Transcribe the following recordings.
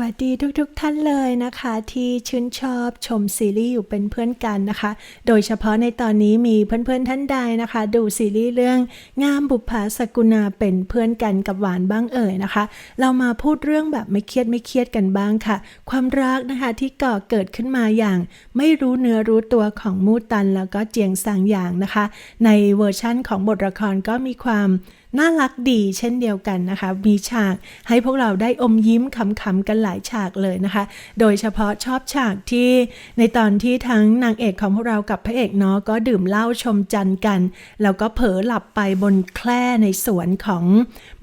วัสดีทุกๆทท่านเลยนะคะ ที่ชื่นชอบชมซีรีส์อยู่เป็นเพื่อนกันนะคะ โดยเฉพาะในตอนนี้มีเพื่อนๆท่านใดนะคะ ดูซีรีส์เรื่องงามบุปผาสกุณาเป็นเพื่อนกันกับหวานบ้างเอ่ยนะคะ เรามาพูดเรื่องแบบไม่เครียดไม่เครียดกันบ้างค่ะ ความรักนะคะที่ก่อเกิดขึ้นมาอย่าง ไม่รู้เนื้อรู้ตัวของมูตันแล้วก็เจียงซางหยางนะคะ ในเวอร์ชั่นของบทละครก็มีความ น่ารักดีเช่นเดียวกันนะคะ มีฉากให้พวกเราได้อมยิ้มขำๆกันหลายฉากเลยนะคะ โดยเฉพาะชอบฉากที่ในตอนที่ทั้งนางเอกของพวกเรากับพระเอกเนาะก็ดื่มเหล้าชมจันทร์กัน แล้วก็เผลอหลับไปบนแคร่ในสวนของ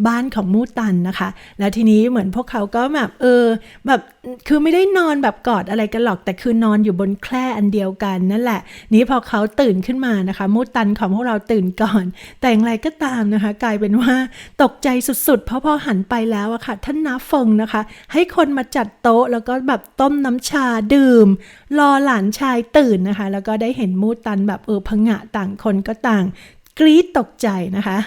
บ้านของมูตันนะคะ แล้วทีนี้เหมือนพวกเขาก็แบบเออแบบคือไม่ได้นอนแบบกอดอะไรกันหรอกแต่คือนอนอยู่บนแคร่อันเดียวกันนั่นแหละ นี้พอเขาตื่นขึ้นมานะคะ มูตันของพวกเราตื่นก่อน แต่อย่างไรก็ตามนะคะกลายเป็นว่าตกใจสุดๆ เพราะพอหันไปแล้วอะค่ะ ท่านนาฟงนะคะ ให้คนมาจัดโต๊ะแล้วก็แบบต้มน้ำชาดื่ม รอหลานชายตื่นนะคะ แล้วก็ได้เห็นมูตันแบบเออพงะต่างคนก็ต่าง กรี๊ดตกใจนะคะ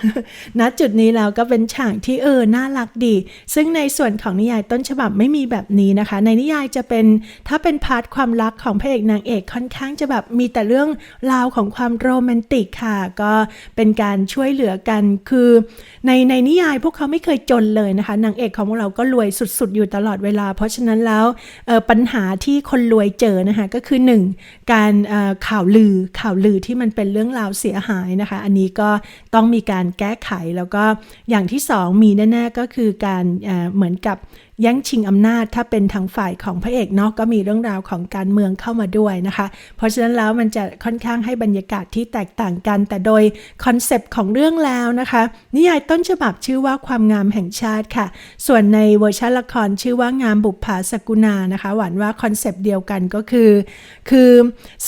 ณจุดนี้แล้วก็เป็นฉากที่เออ น่ารักดี ซึ่งในส่วนของนิยายต้นฉบับไม่มีแบบนี้นะคะ ในนิยายจะเป็นถ้าเป็นพาร์ทความรักของพระเอกนางเอกค่อนข้างจะแบบมีแต่เรื่องราวของความโรแมนติกค่ะ ก็เป็นการช่วยเหลือกัน คือ ในในนิยายพวกเขาไม่เคยจนเลยนะคะ นางเอกของพวกเราก็รวยสุดๆ อยู่ตลอดเวลา เพราะฉะนั้นแล้วออปัญหาที่คนรวยเจอนะคะก็คือ 1. การออข่าวลือข่าวลือที่มันเป็นเรื่องราวเสียหายนะคะ อันนี้ก็ต้องมีการแก้ไขแล้วก็อย่างที่สองมีแน่ ๆ ก็คือการเหมือนกับแย่งชิงอำนาจถ้าเป็นทางฝ่ายของพระเอกเนาะก็มีเรื่องราวของการเมืองเข้ามาด้วยนะคะ เพราะฉะนั้นแล้วมันจะค่อนข้างให้บรรยากาศที่แตกต่างกัน แต่โดยคอนเซปต์ของเรื่องแล้วนะคะ นิยายต้นฉบับชื่อว่าความงามแห่งชาติค่ะ ส่วนในเวอร์ชันละครชื่อว่างามบุปผาสกุณานะคะ หวานว่าคอนเซปต์เดียวกันก็คือ คือ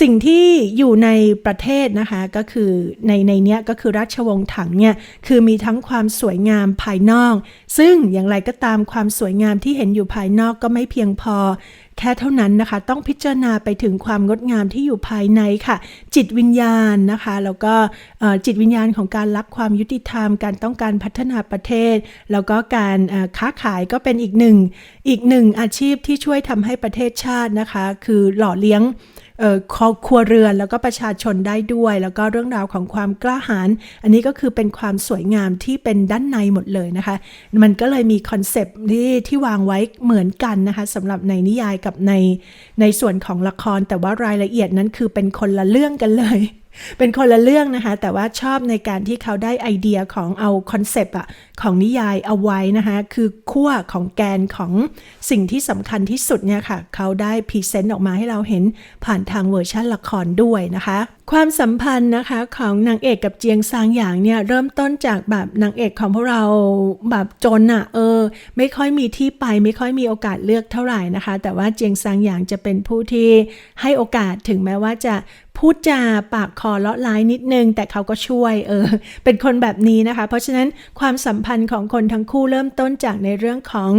สิ่งที่อยู่ในประเทศนะคะก็คือในในเนี้ยก็คือราชวงศ์ถังเนี่ยคือมีทั้งความสวยงามภายนอก ซึ่งอย่างไรก็ตามความสวยงามที่เห็นอยู่ภายนอกก็ไม่เพียงพอ แค่เท่านั้นนะคะ ต้องพิจารณาไปถึงความงดงามที่อยู่ภายในค่ะ จิตวิญญาณนะคะ แล้วก็จิตวิญญาณของการรักความยุติธรรม การต้องการพัฒนาประเทศ แล้วก็การค้าขายก็เป็นอีกหนึ่งอีกหนึ่งอาชีพที่ช่วยทำให้ประเทศชาตินะคะ คือหล่อเลี้ยง ครอบครัวเรือนแล้วก็ประชาชนได้ด้วย แล้วก็เรื่องราวของความกล้าหาญอันนี้ก็คือเป็นความสวยงามที่เป็นด้านในหมดเลยนะคะ มันก็เลยมีคอนเซปต์ที่ที่วางไว้เหมือนกันนะคะสำหรับในนิยายกับในในส่วนของละคร แต่ว่ารายละเอียดนั้นคือเป็นคนละเรื่องกันเลย เป็นคนละเรื่องนะคะ แต่ว่าชอบในการที่เขาได้ไอเดียของเอาคอนเซปต์อะของนิยายเอาไว้นะคะ คือขั้วของแกนของสิ่งที่สำคัญที่สุดเนี่ยค่ะ เขาได้พรีเซนต์ออกมาให้เราเห็นผ่านทางเวอร์ชันละครด้วยนะคะ ความสัมพันธ์นะคะของนางเอกกับเจียงซางหยางเนี่ยเริ่มต้นจากแบบนางเอกของพวกเราแบบจนอะเออ ไม่ค่อยมีที่ไปไม่ค่อยมีโอกาสเลือกเท่าไหร่นะคะ แต่ว่าเจียงซางหยางจะเป็นผู้ที่ให้โอกาสถึงแม้ว่าจะ พูดจาปากคอเลาะร้ายนิดนึง แต่เขาก็ช่วยเออเป็นคนแบบนี้นะคะ เพราะฉะนั้นความสัมพันธ์ของคนทั้งคู่เริ่มต้นจากในเรื่องของ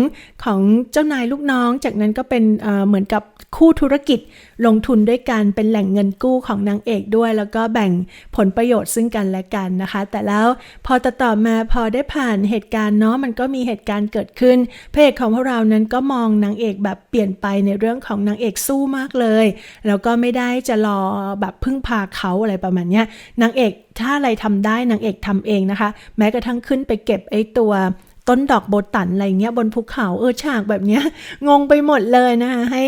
ของเจ้านายลูกน้อง จากนั้นก็เป็นเเหมือนกับคู่ธุรกิจลงทุนด้วยกันเป็นแหล่งเงินกู้ของนางเอกด้วย แล้วก็แบ่งผลประโยชน์ซึ่งกันและกันนะคะ แต่แล้วพอต่อต่อมาพอได้ผ่านเหตุการณ์เนาะมันก็มีเหตุการณ์เกิดขึ้นพระเอกของพวกเรานั้นก็มองนางเอกแบบเปลี่ยนไปในเรื่องของนางเอกสู้มากเลย แล้วก็ไม่ได้จะรอแบบพึ่งพาเขาอะไรประมาณเนี้ยนางเอกถ้าอะไรทำได้นางเอกทำเองนะคะ แม้กระทั่งขึ้นไปเก็บไอ้ตัว ต้นดอกโบตันอะไรเงี้ยบนภูเขาเออฉากแบบเนี้ยงงไปหมดเลยนะคะให้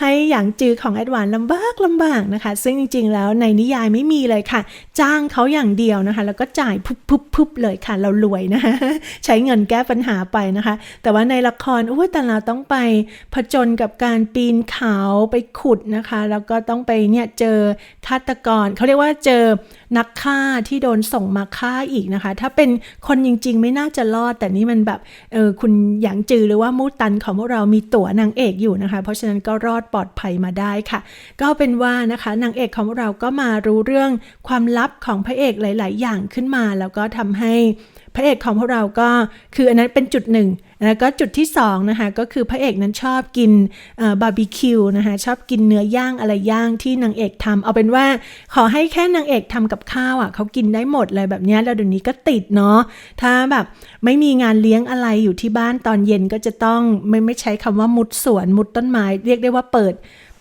ให้อย่างจือของแอดวานลำบากลำบากนะคะ ซึ่งจริง ๆ แล้วในนิยายไม่มีเลยค่ะ จ้างเขาอย่างเดียวนะคะ แล้วก็จ่ายพุบพุบพุบเลยค่ะ เรารวยนะคะใช้เงินแก้ปัญหาไปนะคะ แต่ว่าในละครอุ้ยแต่เราต้องไปผจญกับการปีนเขาไปขุดนะคะ แล้วก็ต้องไปเนี่ยเจอฆาตกรเขาเรียกว่าเจอ นักฆ่าที่โดนส่งมาฆ่าอีกนะคะ ถ้าเป็นคนจริง ๆ ไม่น่าจะรอด แต่นี่มันแบบเออคุณหยางจือหรือว่ามูตันของพวกเรามีตั๋วนางเอกอยู่นะคะ เพราะฉะนั้นก็รอดปลอดภัยมาได้ค่ะ ก็เป็นว่านะคะนางเอกของเราก็มารู้เรื่องความลับของพระเอกหลาย ๆ อย่างขึ้นมา แล้วก็ทำให้ พระเอกของพวกเราก็คืออันนั้นเป็นจุดหนึ่งแล้วก็จุดที่สองนะคะก็คือพระเอกนั้นชอบกินบาร์บีคิวนะคะชอบกินเนื้อย่างอะไรย่างที่นางเอกทำเอาเป็นว่าขอให้แค่นางเอกทำกับข้าวอะเขากินได้หมดเลยแบบนี้แล้วเดี๋ยวนี้ก็ติดเนาะถ้าแบบไม่มีงานเลี้ยงอะไรอยู่ที่บ้านตอนเย็นก็จะต้องไม่ไม่ใช้คำว่ามุดสวนมุดต้นไม้ เรียกได้ว่าเปิด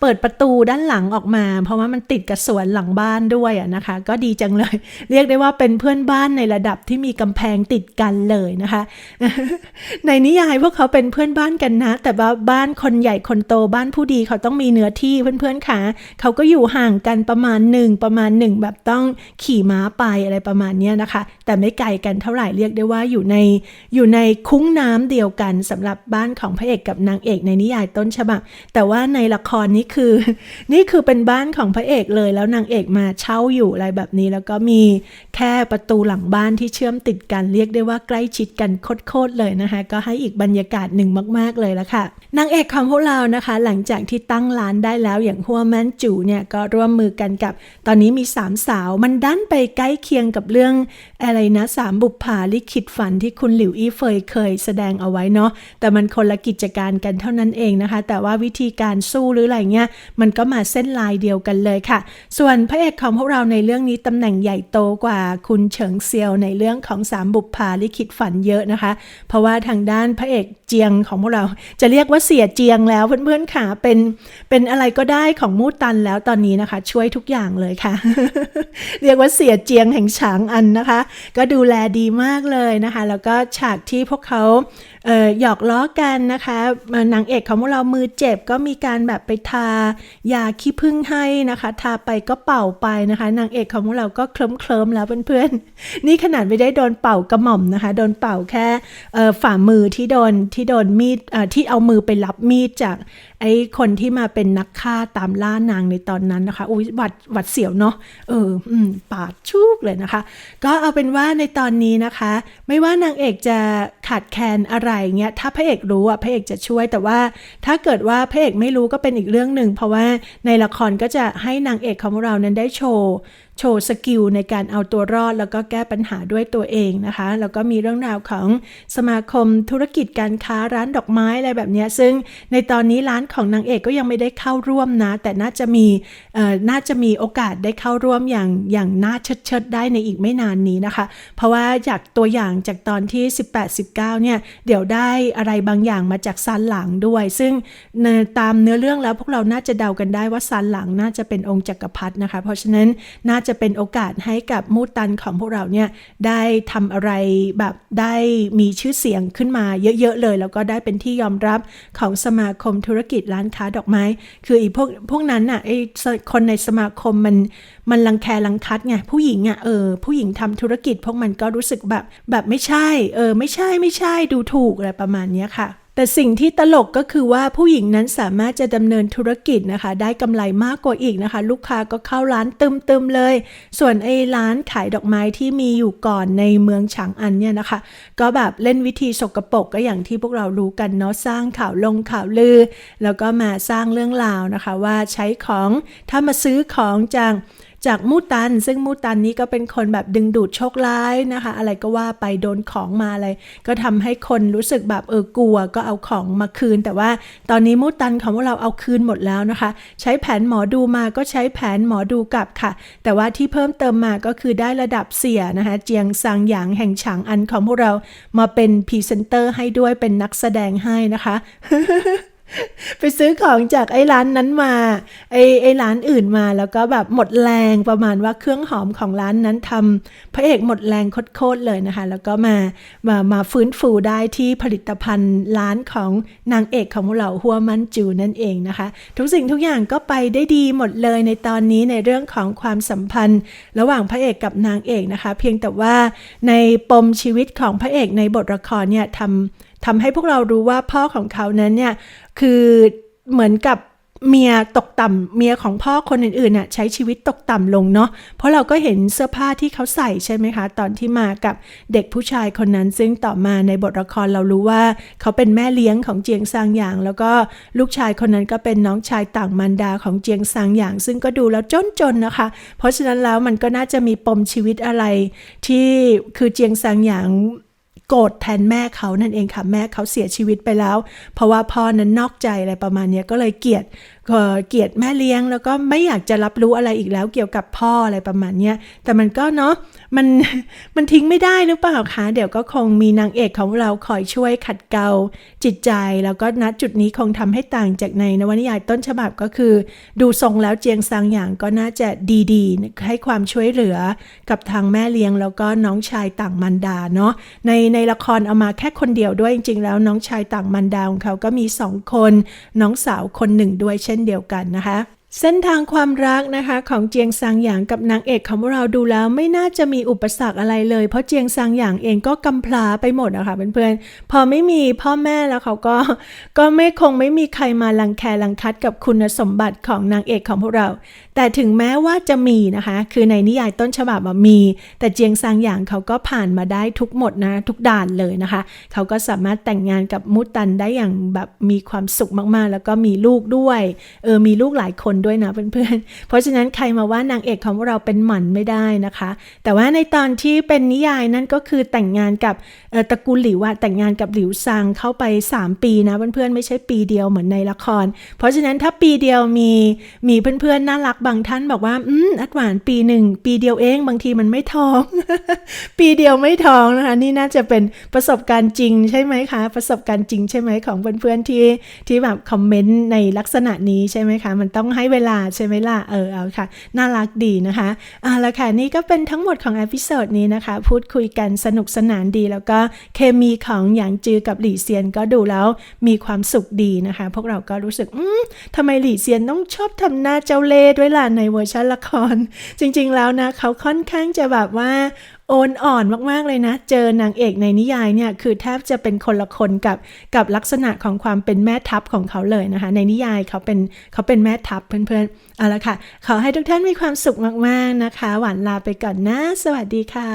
เปิดประตูด้านหลังออกมา เพราะว่ามันติดกับสวนหลังบ้านด้วยอะนะคะ ก็ดีจังเลย เรียกได้ว่าเป็นเพื่อนบ้านในระดับที่มีกำแพงติดกันเลยนะคะ ในนิยายพวกเขาเป็นเพื่อนบ้านกันนะ แต่ว่าบ้านคนใหญ่คนโตบ้านผู้ดีเขาต้องมีเนื้อที่เพื่อนๆค่ะเขาก็อยู่ห่างกันประมาณหนึ่งประมาณหนึ่งแบบต้องขี่ม้าไปอะไรประมาณนี้นะคะ แต่ไม่ไกลกันเท่าไหร่เรียกได้ว่าอยู่ในอยู่ในคุ้งน้ำเดียวกันสำหรับบ้านของพระเอกกับนางเอกในนิยายต้นฉบับแต่ว่าในละครนี้คือ นี่คือเป็นบ้านของพระเอกเลยแล้วนางเอกมาเช่าอยู่อะไรแบบนี้ แล้วก็มีแค่ประตูหลังบ้านที่เชื่อมติดกันเรียกได้ว่าใกล้ชิดกันโคตรเลยนะคะ ก็ให้อีกบรรยากาศหนึ่งมาก ๆ เลยละค่ะนางเอกของพวกเรานะคะ หลังจากที่ตั้งร้านได้แล้วอย่างหัวแมนจูเนี่ยก็ร่วมมือกันกับ ตอนนี้มีสามสาวมันดันไปใกล้เคียงกับเรื่องอะไรนะสามบุปผาลิขิตฝันที่คุณหลิวอี้เฟยเคยแสดงเอาไว้เนาะแต่มันคนละกิจการกันเท่านั้นเองนะคะ แต่ว่าวิธีการสู้หรืออะไรเงี้ยมันก็มาเส้นลายเดียวกันเลยค่ะ ส่วนพระเอกของพวกเราในเรื่องนี้ตำแหน่งใหญ่โตกว่าคุณเฉิงเซียวในเรื่องของสามบุปผาลิขิตฝันเยอะนะคะ เพราะว่าทางด้านพระเอกเจียงของพวกเราจะเรียกว่าเสียเจียงแล้วเพื่อนๆค่ะเป็นเป็นอะไรก็ได้ของมูตันแล้วตอนนี้นะคะ ช่วยทุกอย่างเลยค่ะ เรียกว่าเสียเจียงแห่งฉางอันนะคะ ก็ดูแลดีมากเลยนะคะ แล้วก็ฉากที่พวกเขา หยอกล้อกันนะคะนางเอกของพวกเรามือเจ็บก็มีการแบบไปทายาขี้ผึ้งให้นะคะ ทาไปก็เป่าไปนะคะนางเอกของพวกเราก็เคลิ้มเคลิมแล้วเพื่อนๆ นี่ขนาดไม่ได้โดนเป่ากระหม่อมนะคะ โดนเป่าแค่ฝ่ามือที่โดนที่โดนมีดที่เอามือไปรับมีดจาก ไอ้คนที่มาเป็นนักฆ่าตามล่านางในตอนนั้นนะคะอุ้ยหวัดหวัดเสียวเนาะเอออืมปาดชุกเลยนะคะ ก็เอาเป็นว่าในตอนนี้นะคะ ไม่ว่านางเอกจะขาดแคลนอะไรเงี้ยถ้าพระเอกรู้อะพระเอกจะช่วย แต่ว่าถ้าเกิดว่าพระเอกไม่รู้ก็เป็นอีกเรื่องหนึ่งเพราะว่าในละครก็จะให้นางเอกของเรานั้นได้โชว์โชว์สกิลในการเอาตัวรอด แล้วก็แก้ปัญหาด้วยตัวเองนะคะ แล้วก็มีเรื่องราวของสมาคมธุรกิจการค้าร้านดอกไม้อะไรแบบนี้ซึ่งในตอนนี้ร้านของนางเอกก็ยังไม่ได้เข้าร่วมนะ แต่น่าจะมีน่าจะมีโอกาสได้เข้าร่วมอย่างอย่างน่าเชิดๆได้ในอีกไม่นานนี้นะคะ เพราะว่าจากตัวอย่างจากตอนที่ 18-19 เนี่ย เดี๋ยวได้อะไรบางอย่างมาจากซันหลังด้วย ซึ่งตามเนื้อเรื่องแล้วพวกเราน่าจะเดากันได้ว่าซันหลังน่าจะเป็นองค์จักรพรรดินะคะ เพราะฉะนั้นน่าจะเป็นโอกาสให้กับมูตันของพวกเราเนี่ยได้ทำอะไรแบบได้มีชื่อเสียงขึ้นมาเยอะๆเลย แล้วก็ได้เป็นที่ยอมรับของสมาคมธุรกิจร้านค้าดอกไม้ คืออีพวกพวกนั้นน่ะไอคนในสมาคมมันมันรังแครังคัดไงผู้หญิงอะเออผู้หญิงทำธุรกิจพวกมันก็รู้สึกแบบแบบไม่ใช่ เออไม่ใช่ไม่ใช่ดูถูกอะไรประมาณเนี้ยค่ะ แต่สิ่งที่ตลกก็คือว่าผู้หญิงนั้นสามารถจะดำเนินธุรกิจนะคะ ได้กำไรมากกว่าอีกนะคะ ลูกค้าก็เข้าร้านตึมๆเลย ส่วนไอ้ร้านขายดอกไม้ที่มีอยู่ก่อนในเมืองฉางอันเนี่ยนะคะ ก็แบบเล่นวิธีสกปรกก็อย่างที่พวกเรารู้กันเนาะสร้างข่าวลงข่าวลือ แล้วก็มาสร้างเรื่องราวนะคะ ว่าใช้ของถ้ามาซื้อของจาก จากมูตัน ซึ่งมูตันนี้ก็เป็นคนแบบดึงดูดโชคร้ายนะคะ อะไรก็ว่าไปโดนของมาอะไร ก็ทำให้คนรู้สึกแบบเออกลัวก็เอาของมาคืน แต่ว่าตอนนี้มูตันของเราเอาคืนหมดแล้วนะคะ ใช้แผนหมอดูมาก็ใช้แผนหมอดูกลับค่ะ แต่ว่าที่เพิ่มเติมมาก็คือได้ระดับเสียนะคะเจียงซางหยางแห่งฉางอันของพวกเรามาเป็นพรีเซนเตอร์ให้ด้วยเป็นนักแสดงให้นะคะ ไปซื้อของจากไอ้ร้านนั้นมาไอ้ไอ้ร้านอื่นมาแล้วก็แบบหมดแรงประมาณว่าเครื่องหอมของร้านนั้นทำพระเอกหมดแรงโคตรเลยนะคะ แล้วก็มามามาฟื้นฟูได้ที่ผลิตภัณฑ์ร้านของนางเอกของเราหัวมันจูนั่นเองนะคะ ทุกสิ่งทุกอย่างก็ไปได้ดีหมดเลยในตอนนี้ในเรื่องของความสัมพันธ์ ระหว่างพระเอกกับนางเอกนะคะ เพียงแต่ว่าในปมชีวิตของพระเอกในบทละครเนี่ยทำทำให้พวกเรารู้ว่าพ่อของเขานั้นเนี่ย คือเหมือนกับเมียตกต่ำเมียของพ่อคนอื่นๆน่ะใช้ชีวิตตกต่ำลงเนาะเพราะเราก็เห็นเสื้อผ้าที่เขาใส่ใช่ไหมคะ ตอนที่มากับเด็กผู้ชายคนนั้น ซึ่งต่อมาในบทละครเรารู้ว่า เขาเป็นแม่เลี้ยงของเจียงซางหยาง แล้วก็ลูกชายคนนั้นก็เป็นน้องชายต่างมารดาของเจียงซางหยาง ซึ่งก็ดูแล้วจนๆนะคะ เพราะฉะนั้นแล้วมันก็น่าจะมีปมชีวิตอะไร ที่คือเจียงซางหยาง โกรธแทนแม่เขานั่นเองค่ะ แม่เขาเสียชีวิตไปแล้ว เพราะว่าพ่อนั้นนอกใจอะไรประมาณนี้ก็เลยเกลียดเกลียดแม่เลี้ยง แล้วก็ไม่อยากจะรับรู้อะไรอีกแล้วเกี่ยวกับพ่ออะไรประมาณเนี้ยแต่มันก็เนาะมันมันทิ้งไม่ได้หรือเปล่าคะเดี๋ยวก็คงมีนางเอกของเราคอยช่วยขัดเกลาจิตใจ แล้วก็ณจุดนี้คงทำให้ต่างจากในนวนิยายต้นฉบับก็คือ ดูทรงแล้วเจียงซางอย่างก็น่าจะดีๆ ให้ความช่วยเหลือกับทางแม่เลี้ยง แล้วก็น้องชายต่างมันดาเนาะในในละครเอามาแค่คนเดียวด้วยจริง ๆ แล้วน้องชายต่างมันดาของเขาก็มีสองคน น้องสาวคนหนึ่งด้วยเช่่นเดียวกันนะคะ เส้นทางความรักนะคะของเจียงซางหยางกับนางเอกของเราดูแล้วไม่น่าจะมีอุปสรรคอะไรเลย เพราะเจียงซางหยางเองก็กำพร้าไปหมดอะค่ะเพื่อนๆพอไม่มีพ่อแม่แล้วเขาก็ก็ไม่คงไม่มีใครมาลังแคลังคัดกับคุณสมบัติของนางเอกของพวกเรา แต่ถึงแม้ว่าจะมีนะคะ คือในนิยายต้นฉบับมี แต่เจียงซางหยางเขาก็ผ่านมาได้ทุกหมดนะทุกด่านเลยนะคะ เขาก็สามารถแต่งงานกับมุตันได้อย่างแบบมีความสุขมากๆ แล้วก็มีลูกด้วยเออมีลูกหลายคนด้วยนะเพื่อนๆ เพราะฉะนั้นใครมาว่านางเอกของเราเป็นหมันไม่ได้นะคะ แต่ว่าในตอนที่เป็นนิยายนั่นก็คือแต่งงานกับตระกูลหลิวอะแต่งงานกับหลิวซางเข้าไป 3 ปีนะเพื่อนๆไม่ใช่ปีเดียวเหมือนในละคร เพราะฉะนั้นถ้าปีเดียวมีมีเพื่อนๆน่ารักบางท่านบอกว่าอืมอัดหวานปีหนึ่งปีเดียวเองบางทีมันไม่ท้อง ปีเดียวไม่ท้องนะคะนี่น่าจะเป็นประสบการณ์จริงใช่ไหมคะ ประสบการณ์จริงใช่ไหมของเพื่อนๆที่ที่แบบคอมเมนต์ในลักษณะนี้ใช่ไหมคะ มันต้องให้เวลาใช่ไหมล่ะ เออเอาค่ะ น่ารักดีนะคะเอาละค่ะ นี่ก็เป็นทั้งหมดของอพิโซดนี้นะคะ พูดคุยกันสนุกสนานดี แล้วก็เคมีของหยางจือกับหลี่เซียนก็ดูแล้วมีความสุขดีนะคะ พวกเราก็รู้สึก อืมทำไมหลี่เซียนต้องชอบทำหน้าเจ้าเล่ด้วยล่ะในเวอร์ชันละคร จริงๆแล้วนะเขาค่อนข้างจะแบบว่าโอนอ่อนมากๆเลยนะ เจอนางเอกในนิยายเนี่ยคือแทบจะเป็นคนละคนกับกับลักษณะของความเป็นแม่ทัพของเขาเลยนะคะ ในนิยายเขาเป็นเขาเป็นแม่ทัพเพื่อนๆเอาละค่ะ ขอให้ทุกท่านมีความสุขมากๆนะคะ หวานลาไปก่อนนะ สวัสดีค่ะ